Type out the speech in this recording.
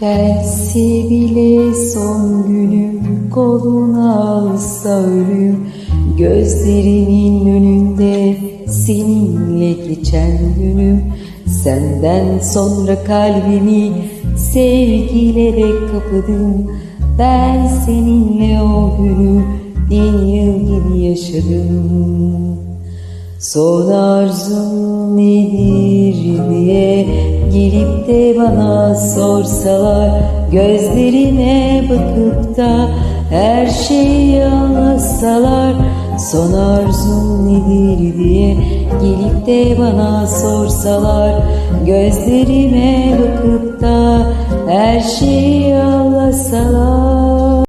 Gelse bile son günüm koluna alsa ölüm Gözlerinin önünde seninle geçen günüm Senden sonra kalbimi sevgilere kapadım. Ben seninle o günü bin yıl gibi yaşadım. Son arzun nedir gelip de bana sorsalar Gözlerime bakıp da her şeyi anlatsalar Son arzun nedir? diye gelip de bana sorsalar Gözlerime bakıp da her şeyi anlatsalar